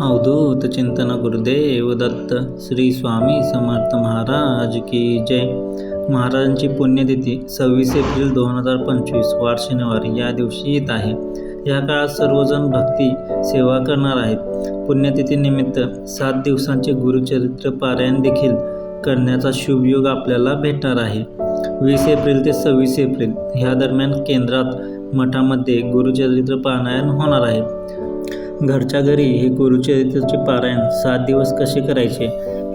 अवधूत चिंतन गुरुदेव दत्त श्री स्वामी समर्थ महाराज की जय. महाराजांची पुण्यतिथी सव्वीस एप्रिल दोन हजार पंचवीस वार शनिवार या दिवशी येत आहे. या काळात सर्वजण भक्ती सेवा करणार आहेत. पुण्यतिथीनिमित्त सात दिवसांचे गुरुचरित्र पारायण देखील करण्याचा शुभयोग आपल्याला भेटणार आहे. वीस एप्रिल ते सव्वीस एप्रिल ह्या दरम्यान केंद्रात मठामध्ये गुरुचरित्र पारायण होणार आहे. घरच्या घरी हे गुरुचरित्राचे पारायण सात दिवस कसे करायचे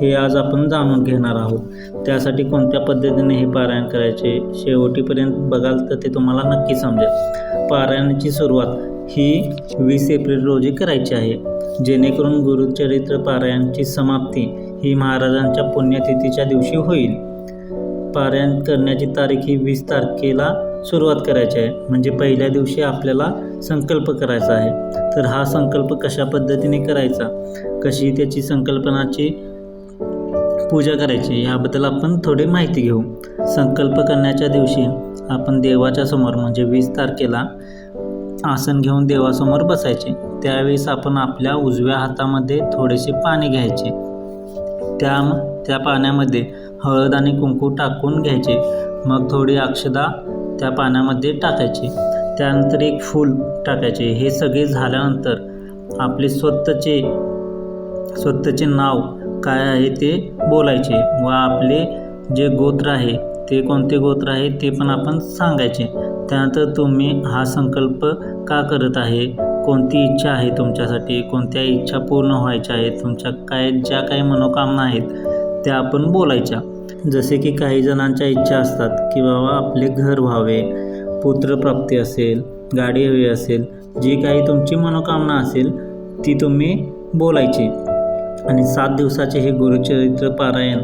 हे आज आपण जाणून घेणार आहोत. त्यासाठी कोणत्या पद्धतीने हे पारायण करायचे शेवटीपर्यंत बघाल तर ते तुम्हाला नक्की समजेल. पारायणाची सुरुवात ही वीस एप्रिल रोजी करायची आहे. जेणेकरून गुरुचरित्र पारायणाची समाप्ती ही महाराजांच्या पुण्यतिथीच्या दिवशी होईल. पारायण करण्याची तारीख ही वीस तारखेला सुरुवात करायची आहे. म्हणजे पहिल्या दिवशी आपल्याला संकल्प करायचा आहे. तर हा संकल्प कशा पद्धतीने करायचा? कशी त्याची संकल्पनाची पूजा करायची? याबद्दल आपण थोडी माहिती घेऊ. संकल्प करण्याच्या दिवशी आपण देवाच्या समोर म्हणजे वीस तारखेला आसन घेऊन देवासमोर बसायचे. त्यावेळेस आपण आपल्या उजव्या हातामध्ये थोडेसे पाणी घ्यायचे. त्या त्या पाण्यामध्ये हळद आणि कुंकू टाकून घ्यायचे. मग थोडी अक्षदा त्या पाण्यामध्ये टाकायची. त्यानंतर एक फूल टाकायचे. हे सगळे झाल्यानंतर आपले स्वतःचे स्वतःचे नाव काय आहे ते बोलायचे व आपले जे गोत्र आहे ते कोणते गोत्र आहे ते पण आपण सांगायचे. त्यानंतर तुम्ही हा संकल्प का करत आहे? कोणती इच्छा आहे तुमच्यासाठी? कोणत्या इच्छा पूर्ण व्हायच्या आहेत? तुमच्या काय ज्या काही मनोकामना आहेत त्या आपण बोलायच्या. जसे की काही जणांच्या इच्छा असतात की बाबा आपले घर व्हावे. पुत्रप्राप्ती असेल गाडी हवी असेल जी काही तुमची मनोकामना असेल ती तुम्ही बोलायची. आणि सात दिवसाचे हे गुरुचरित्र पारायण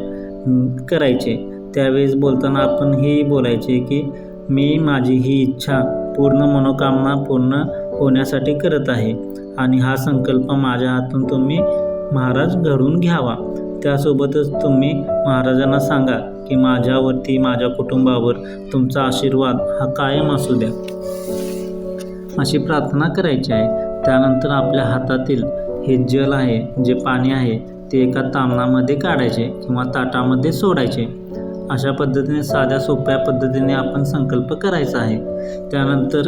करायचे. त्यावेळेस बोलताना आपण हेही बोलायचे की मी माझी ही इच्छा पूर्ण मनोकामना पूर्ण होण्यासाठी करत आहे. आणि हा संकल्प माझ्या हातून तुम्ही महाराज घडून घ्यावा. त्यासोबतच तुम्ही महाराजांना सांगा की माझ्यावरती माझ्या कुटुंबावर तुमचा आशीर्वाद हा कायम असू द्या. अशी प्रार्थना करायची आहे. त्यानंतर आपल्या हातातील हे जल आहे जे पाणी आहे ते एका तांबणामध्ये काढायचे किंवा ताटामध्ये सोडायचे. अशा पद्धतीने साध्या सोप्या पद्धतीने आपण संकल्प करायचा आहे. त्यानंतर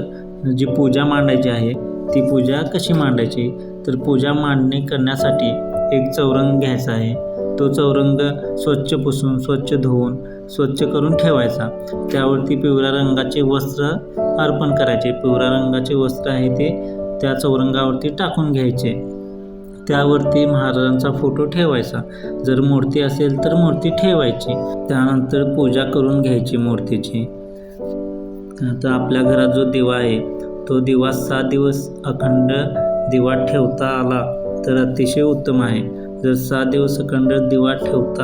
जी पूजा मांडायची आहे ती पूजा कशी मांडायची? तर पूजा मांडणी करण्यासाठी एक चौरंग घ्यायचा आहे. तो चौरंग स्वच्छ पुसून स्वच्छ धुवून स्वच्छ करून ठेवायचा. त्यावरती पिवळ्या रंगाचे वस्त्र अर्पण करायचे. पिवळ्या रंगाचे वस्त्र आहे ते त्या चौरंगावरती टाकून घ्यायचे. त्यावरती महाराजांचा फोटो ठेवायचा. जर मूर्ती असेल तर मूर्ती ठेवायची. त्यानंतर पूजा करून घ्यायची मूर्तीची. आता आपल्या घरात जो दिवा आहे तो दिवा सात दिवस अखंड दिवा ठेवता आला तर अतिशय उत्तम आहे. जर सात दिवस अखंड दिवा ठेवता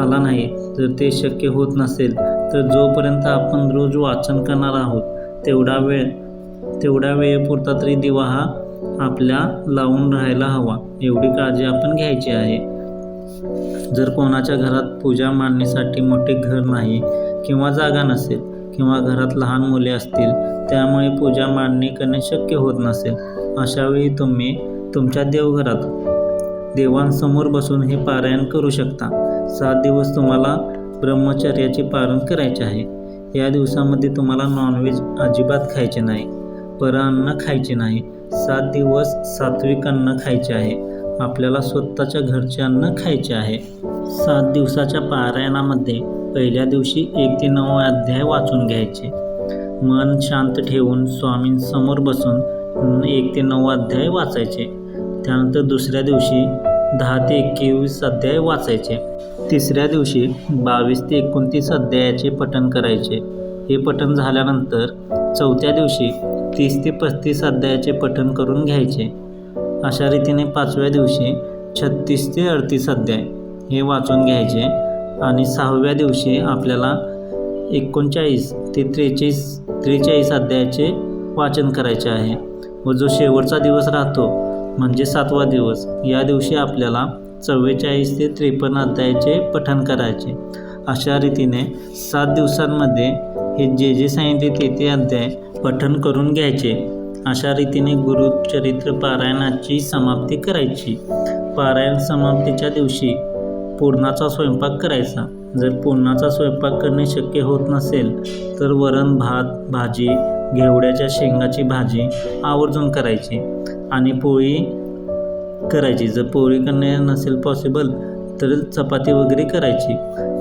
आला नाही तर ते शक्य होत नसेल तर जोपर्यंत आपण रोज वाचन करणार आहोत तेवढा वेळ तेवढ्या वेळेपुरता तरी दिवा हा आपल्या लावून राहायला हवा. एवढी काळजी आपण घ्यायची आहे. जर कोणाच्या घरात पूजा मांडणीसाठी मोठे घर नाही किंवा जागा नसेल किंवा घरात लहान मुले असतील त्यामुळे पूजा मांडणी करणे शक्य होत नसेल अशावेळी तुम्ही तुमच्या देवघरात देवांसमोर बसून हे पारायण करू शकता. सात दिवस तुम्हाला ब्रह्मचर्याचे पारण करायचे आहे. या दिवसामध्ये तुम्हाला नॉनव्हेज अजिबात खायचे नाही. परअन्न खायचे नाही. सात दिवस सात्विक अन्न खायचे आहे. आपल्याला स्वतःच्या घरचे अन्न खायचे आहे. सात दिवसाच्या पारायणामध्ये पहिल्या दिवशी एक ते नऊ अध्याय वाचून घ्यायचे. मन शांत ठेवून स्वामींसमोर बसून एक ते नऊ अध्याय वाचायचे. त्यानंतर दुसऱ्या दिवशी दहा ते एकवीस अध्याय वाचायचे. तिसऱ्या दिवशी बावीस ते एकोणतीस अध्यायाचे पठण करायचे. हे पठण झाल्यानंतर चौथ्या दिवशी तीस ते पस्तीस अध्यायाचे पठण करून घ्यायचे. अशा रीतीने पाचव्या दिवशी छत्तीस ते अडतीस अध्याय हे वाचून घ्यायचे आणि सहाव्या दिवशी आपल्याला एकोणचाळीस ते त्रेचाळीस त्रेचाळीस अध्यायाचे वाचन करायचे आहे. व जो शेवटचा दिवस राहतो म्हणजे सातवा दिवस. या दिवशी आपल्याला चव्वेचाळीस ते त्रेपन्न अध्यायाचे पठण करायचे. अशा रीतीने सात दिवसांमध्ये हे जे जे सांगितले ते ते अध्याय पठण करून घ्यायचे. अशा रीतीने गुरुचरित्र पारायणाची समाप्ती करायची. पारायण समाप्तीच्या दिवशी पूर्णाचा स्वयंपाक करायचा. जर पूर्णाचा स्वयंपाक करणे शक्य होत नसेल तर वरण भात भाजी घेवड्याच्या शेंगाची भाजी आवर्जून करायची आणि पोळी करायची. जर पोळी करणे नसेल पॉसिबल तर चपाती वगैरे करायची.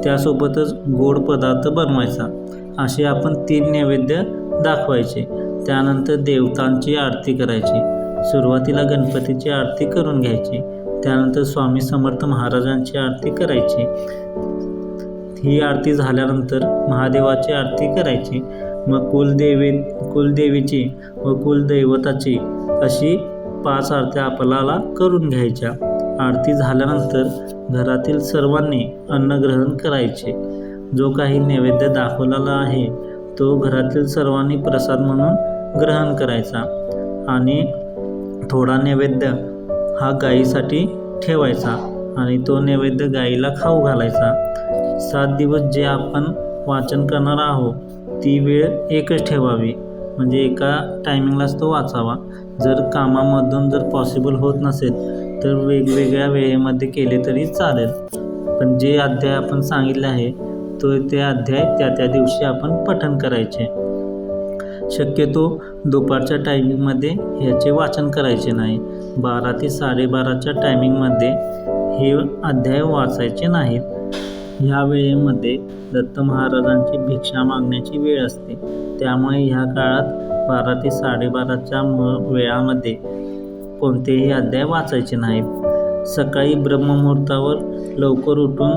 त्यासोबतच गोड पदार्थ बनवायचा. असे आपण तीन नैवेद्य दाखवायचे. त्यानंतर देवतांची आरती करायची. सुरुवातीला गणपतीची आरती करून घ्यायची. त्यानंतर स्वामी समर्थ महाराजांची आरती करायची. ही आरती झाल्यानंतर महादेवाची आरती करायची. मग कुलदेवी कुलदेवीची व कुलदैवताची अशी पाच आरत्या आपल्याला करून घ्यायच्या. आरती झाल्यानंतर घरातील सर्वांनी अन्नग्रहण करायचे. जो काही नैवेद्य दाखवलेला आहे तो घरातील सर्वांनी प्रसाद म्हणून ग्रहण करायचा. आणि थोडा नैवेद्य हा गाईसाठी ठेवायचा आणि तो नैवेद्य गाईला खाऊ घालायचा. सात दिवस जे आपण वाचन करणार आहोत ती वेळ एकच ठेवावी. म्हणजे एका टायमिंगलाच तो वाचावा. जर कामामधून जर पॉसिबल होत नसेल तर वेगवेगळ्या वेळेमध्ये केले तरी चालेल. पण जे अध्याय आपण सांगितले आहे तो ते अध्याय त्या त्या दिवशी आपण पठण करायचे. शक्यतो दुपारच्या टायमिंगमध्ये ह्याचे वाचन करायचे नाही. बारा ते साडेबाराच्या टायमिंगमध्ये हे अध्याय वाचायचे नाहीत. ह्या वेळेमध्ये दत्त महाराजांची भिक्षा मागण्याची वेळ असते. त्यामुळे ह्या काळात बारा ते साडेबाराच्या म वेळामध्ये कोणतेही अध्याय वाचायचे नाहीत. सकाळी ब्रह्ममुहूर्तावर लवकर उठून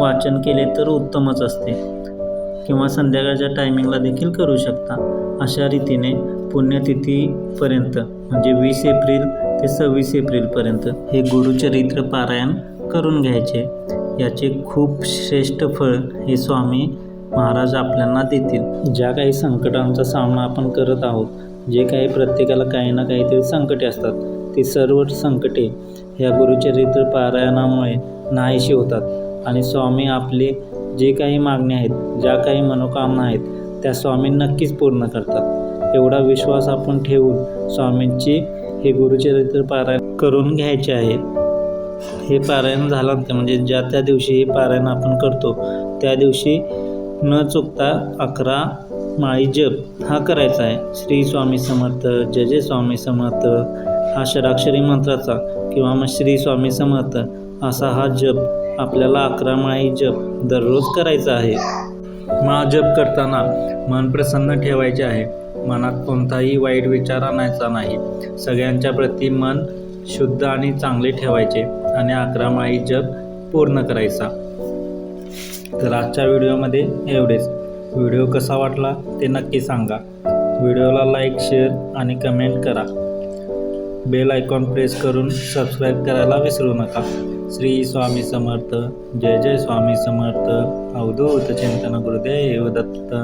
वाचन केले तर उत्तमच असते. किंवा संध्याकाळच्या टायमिंगला देखील करू शकता. अशा रीतीने पुण्यतिथीपर्यंत म्हणजे वीस एप्रिल ते सव्वीस एप्रिलपर्यंत हे गुरुचरित्र पारायण करून घ्यायचे. याचे खूप श्रेष्ठ फळ हे स्वामी महाराज आपल्याला देतील. ज्या काही संकटांचा सामना आपण करत आहोत जे काही प्रत्येकाला काही ना काहीतरी संकटे असतात ती सर्व संकटे ह्या गुरुचरित्र पारायणामुळे नाहीशी होतात. आणि स्वामी आपले जे काही मागणे आहेत ज्या काही मनोकामना आहेत त्या स्वामी नक्कीच पूर्ण करतात. एवढा विश्वास आपण ठेवून स्वामींची हे गुरुचरित्र पारायण करून घ्यायचे आहे. हे पारायण झाल्यानंतर म्हणजे ज्या त्या दिवशी हे पारायण आपण करतो त्या दिवशी न चुकता अकरा माळी जप हा करायचा आहे. श्री स्वामी समर्थ जय जय स्वामी समर्थ हा षडाक्षरी मंत्राचा किंवा मग श्री स्वामी समर्थ असा हा जप आपल्याला अकरा माळी जप दररोज करायचा आहे. माळ जप करताना मन प्रसन्न ठेवायचे आहे. मनात कोणताही वाईट विचार आणायचा नाही. सगळ्यांच्या प्रती मन शुद्ध आणि चांगले ठेवायचे आणि अकरा माळी जप पूर्ण करायचा. तर आजच्या व्हिडिओमध्ये एवढेच. व्हिडिओ कसा वाटला ते नक्की सांगा. व्हिडिओला लाईक शेअर आणि कमेंट करा. बेल आयकॉन प्रेस करून सबस्क्राईब करायला विसरू नका. श्री स्वामी समर्थ. जय जय स्वामी समर्थ. अवधूत चिंतन गुरुदेव दत्त.